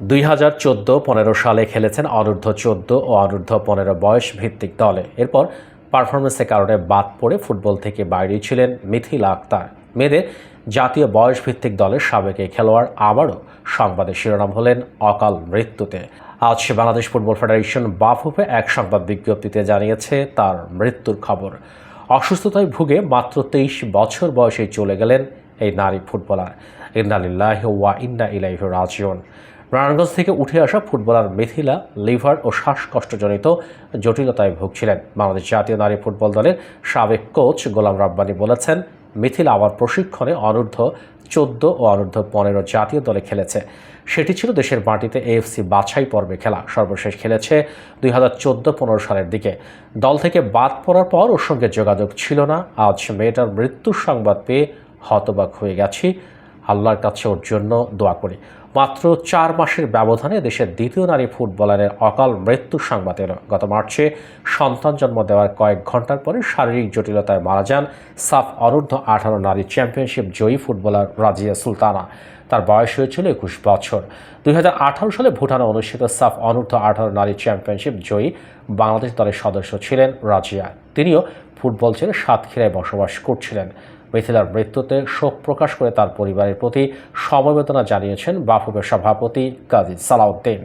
দুই হাজার চোদ্দ পনেরো সালে খেলেছেন অনূর্ধ্ব চোদ্দ ও অনূর্ধ্ব পনেরো বয়স ভিত্তিক দলে। এরপর পারফরমেন্সের কারণে বাদ পড়ে ফুটবল থেকে বাইরে ছিলেন মিথিলা আক্তার। মেয়েদের জাতীয় বয়স ভিত্তিক দলের সাবেক খেলোয়াড় আবারও সংবাদের শিরোনাম হলেন অকাল মৃত্যুতে। আজ বাংলাদেশ ফুটবল ফেডারেশন বাফুফে এক সংবাদ বিজ্ঞপ্তিতে জানিয়েছে তার মৃত্যুর খবর। অসুস্থতায় ভুগে মাত্র তেইশ বছর বয়সে চলে গেলেন এই নারী ফুটবলার। ইন্দালিল্লাহ ওয়া ইন্না ইলাইহ রাজিউন। নারায়ণগঞ্জ থেকে উঠে আসা ফুটবলার মিথিলা লিভার ও শ্বাসকষ্টজনিত জটিলতায় ভুগছিলেন। বাংলাদেশ জাতীয় নারী ফুটবল দলের সাবেক কোচ গোলাম রাব্বানি বলেছেন, মিথিলা আবার প্রশিক্ষণে অনূর্ধ্ব চোদ্দ ও অনূর্ধ্ব পনেরো জাতীয় দলে খেলেছে। সেটি ছিল দেশের মাটিতে এএফসি বাছাই পর্বে খেলা। সর্বশেষ খেলেছে দুই হাজার চোদ্দ পনেরো সালের দিকে। দল থেকে বাদ পড়ার পর ওর সঙ্গে যোগাযোগ ছিল না। আজ মেয়েটার মৃত্যুর সংবাদ পেয়ে হতবাক হয়ে গেছি। আল্লাহর কাছে ওর জন্য দোয়া করি। মাত্র চার মাসের ব্যবধানে দেশের দ্বিতীয় নারী ফুটবলারের অকাল মৃত্যু সংবাদ এলো। গত মার্চে সন্তান জন্ম দেওয়ার কয়েক ঘণ্টার পরে শারীরিক জটিলতায় মারা যান সাফ অনূর্ধ্ব আঠারো নারী চ্যাম্পিয়নশিপ জয়ী ফুটবলার রাজিয়া সুলতানা। তার বয়স হয়েছিল একুশ বছর। দুই হাজার আঠারো সালে ভুটানে অনুষ্ঠিত সাফ অনূর্ধ্ব আঠারো নারী চ্যাম্পিয়নশিপ জয়ী বাংলাদেশ দলের সদস্য ছিলেন রাজিয়া। তিনিও ফুটবল ছেড়ে সাতক্ষীরায় বসবাস করছিলেন। মিথিলার মৃত্যুতে শোক প্রকাশ করে তার পরিবারের প্রতি সমবেদনা জানিয়েছেন বাফুবের সভাপতি কাজী সালাউদ্দিন।